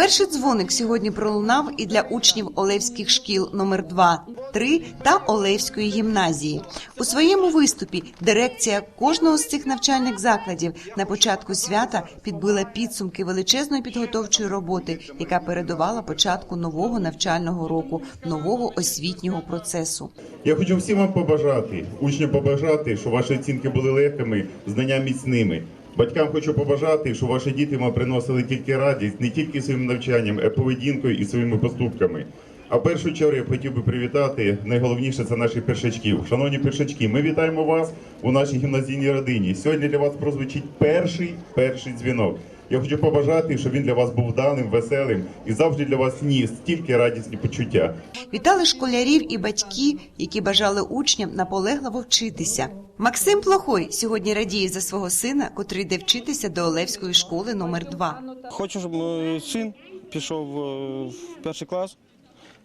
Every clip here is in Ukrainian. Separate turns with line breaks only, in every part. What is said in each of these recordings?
Перший дзвоник сьогодні пролунав і для учнів Олевських шкіл номер 2, 3 та Олевської гімназії. У своєму виступі дирекція кожного з цих навчальних закладів на початку свята підбила підсумки величезної підготовчої роботи, яка передувала початку нового навчального року, нового освітнього процесу.
Я хочу всім вам побажати, учням побажати, щоб ваші оцінки були легкими, знання міцними. Батькам хочу побажати, щоб ваші діти вам приносили тільки радість, не тільки своїм навчанням, а поведінкою і своїми поступками. А в першу чергу я хотів би привітати. Найголовніше це наших першачків. Шановні першачки, ми вітаємо вас у нашій гімназійній родині. Сьогодні для вас прозвучить перший перший дзвінок. Я хочу побажати, щоб він для вас був вдалим, веселим і завжди для вас ніс тільки радісні почуття.
Вітали школярів і батьки, які бажали учням наполегливо вчитися. Максим Плохой сьогодні радіє за свого сина, котрий йде вчитися до Олевської школи номер 2
Хочу, щоб мій син пішов е, в перший клас,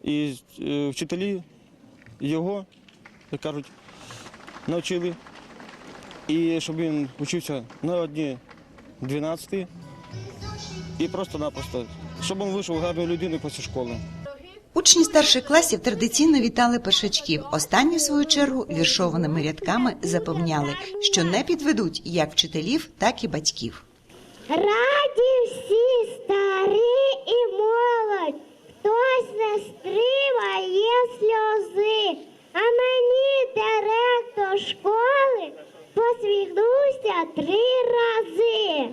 і е, вчителі його, як кажуть, навчили. І щоб він вчився на одні 12 і просто-напросто, щоб він вийшов гарною людиною після школи.
Учні старших класів традиційно вітали першачків. Останню в свою чергу віршованими рядками запевняли, що не підведуть як вчителів, так і батьків.
Раді всі старі і молодь. Хтось не стримає сльози, а мені директор школи посміхнувся три рази.